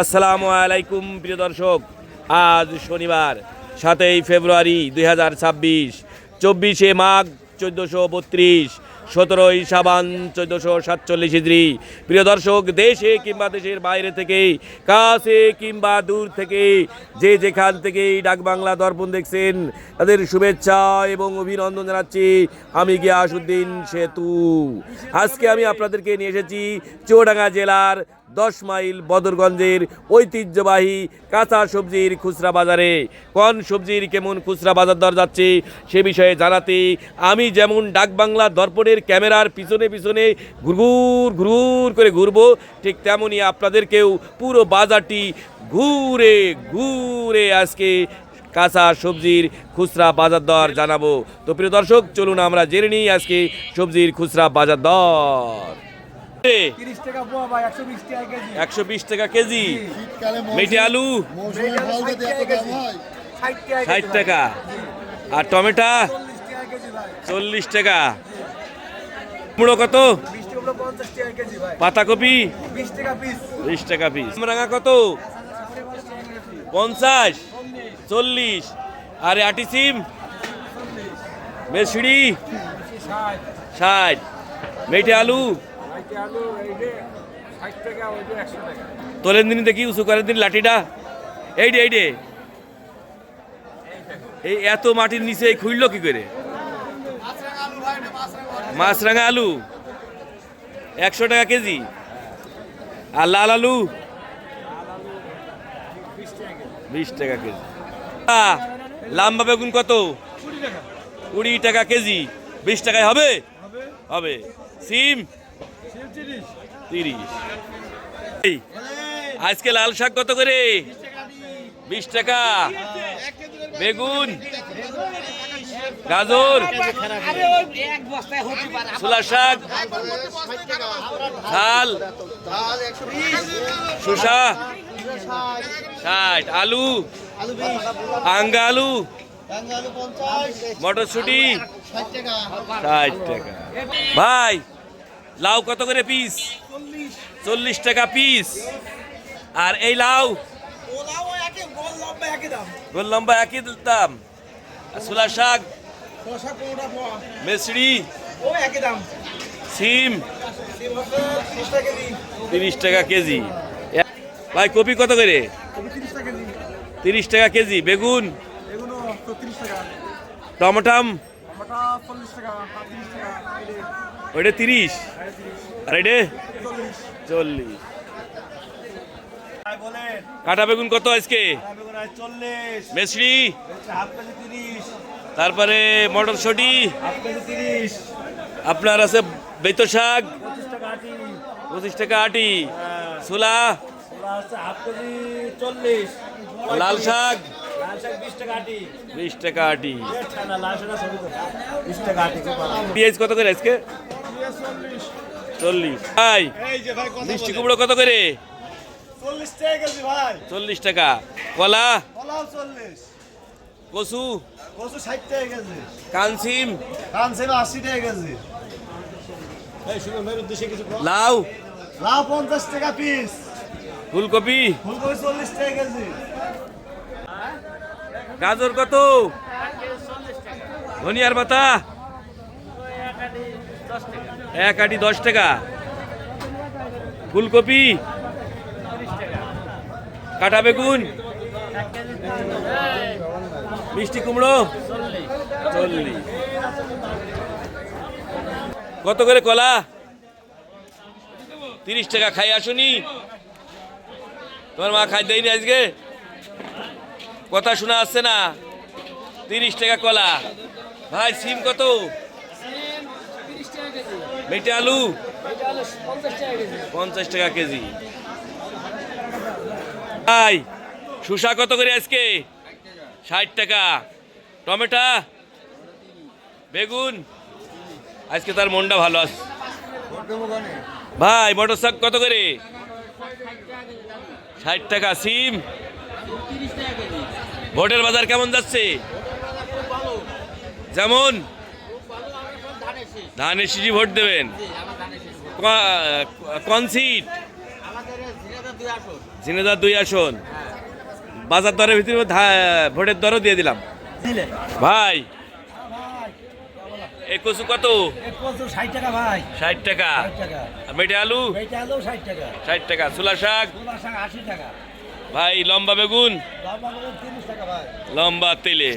আসসালামু আলাইকুম, প্রিয় দর্শক। আজ শনিবার, সাতই ফেব্রুয়ারি দুই হাজার ছাব্বিশ, চব্বিশে মাঘ চোদ্দোশো বত্রিশ, সতেরোই সাবান চোদ্দোশো সাতচল্লিশ ইদ্রি প্রিয় দর্শক, দেশে কিংবা দেশের বাইরে থেকে কাছে কিংবা দূর থেকে যে যেখান থেকে ডাকবাংলা দর্পণ দেখছেন, তাদের শুভেচ্ছা এবং অভিনন্দন জানাচ্ছি আমি গিয়াসুদ্দিন সেতু। আজকে আমি আপনাদেরকে নিয়ে এসেছি চুয়াডাঙ্গা জেলার দশ মাইল বদরগঞ্জের ঐতিহ্যবাহী কাঁচা সবজির খুচরা বাজারে। কোন সবজির কেমন খুচরা বাজার দর যাচ্ছে, সে বিষয়ে জানাতে আমি যেমন ডাকবাংলা দর্পণের ক্যামেরার পিছনে পিছনে ঘুরঘুর ঘুরঘুর করে ঘুরবো, ঠিক তেমনই আপনাদেরকেও পুরো বাজারটি ঘুরে ঘুরে আজকে কাঁচা সবজির খুচরা বাজার দর জানাব। তো প্রিয় দর্শক, চলুন আমরা জেনে নিই আজকে সবজির খুচরা বাজার দর। একশো বিশ টাকা কেজি। একশো বিশ টাকা কেজি। মেটে আলু। ষাট টাকা ষাট টাকা আর টমেটো? চল্লিশ টাকা কুমড়ো কত? বিশ টাকা পঞ্চাশ টাকা কেজি ভাই। পাতাকপি? বিশ টাকা পিস। রাঙা কত? পঞ্চাশ। চল্লিশ। আর আটি সিম? মেসিড়ি? ষাট। মেটে আলু? তোলেন দিন দেখি, উঁচু করেন দিন লাঠিটা। এই রে এই রে এই এত মাটির নিচে এই খুঁড়লো কি করে? মাছরাঙা আলু। একশো টাকা কেজি। আর লাল আলু। বিশ টাকা কেজি। লাম্বা বেগুন কত? কুড়ি টাকা কেজি। বিশ টাকায় হবে? হবে। সিম? তিরিশ। আজকে লাল শাক কত করে? বিশ টাকা। বেগুন, গাজর, ছোলা শাক, ঝাল, শসা, ষাট। আলু আঙ্গা আলু, মটরশুটি, ষাট টাকা। ভাই লাউ কত করে পিস চল্লিশ টাকা পিস আর এই লাউ? গোল লম্বা একই দাম। ছোলা শাক? মেসড়ি সিম? তিরিশ টাকা কেজি। ভাই, কপি কত করে? তিরিশ টাকা কেজি। বেগুন? টমাটাম? টাকা ওইটা তিরিশ। আর এটা চল্লিশ। কাটা বেগুন কত আজকে? তিরিশ তারপরে মটরশুটি। আপনার আছে বেতো শাক। পঁচিশ টাকা আটি। ছোলা। লাল শাক। বিশ টাকা আটি। পেঁয়াজ কত করে আজকে? চল্লিশ। ভাই এই যে কত মিষ্টি কুমড়ো কত করে? চল্লিশ টাকা টাকা। কলা? চল্লিশ। কচু? কচু ষাট টাকা কেজি। কানসিম ছিল আশি টাকা কেজি। লাউ? লাউ পঞ্চাশ টাকা পিস। ফুলকপি? ফুলকপি চল্লিশ টাকা কেজি। গাজর কত? ধনিয়ার পাতা? এক আটি দশ টাকা। ফুলকপি। কাটা বেগুন। মিষ্টি কুমড়ো। চল্লিশ কত করে কলা? তিরিশ টাকা, খাই আসুনি। তোমার মা খাই দেয়নি আজকে? কথা শোনা আসছে না। তিরিশ টাকা কলা। ভাই, সিম কত? মেটে আলু? পঞ্চাশ টাকা কেজি। ভাই শুষা কত করে আজকে? ষাট টাকা। টমেটো? বেগুন? আজকে তার মনটা ভালো আছে। ভাই মটর শাক কত করে? ষাট টাকা। সিম? ভোটের বাজার কেমন যাচ্ছে? যেমন? ধানের শিশি ভোট দেবেন? কোন সিট? ঝিনেদার দুই আসন। বাজার দরের ভিতরে ভোটের দরও দিয়ে দিলাম। ভাই এ কচু কত? ষাট টাকা ভাই। ষাট টাকা। মেটে আলু? ষাট টাকা। ষাট টাকা। শাক? তোমার আশি টাকা। ভাই লম্বা বেগুন? লম্বা তেলে।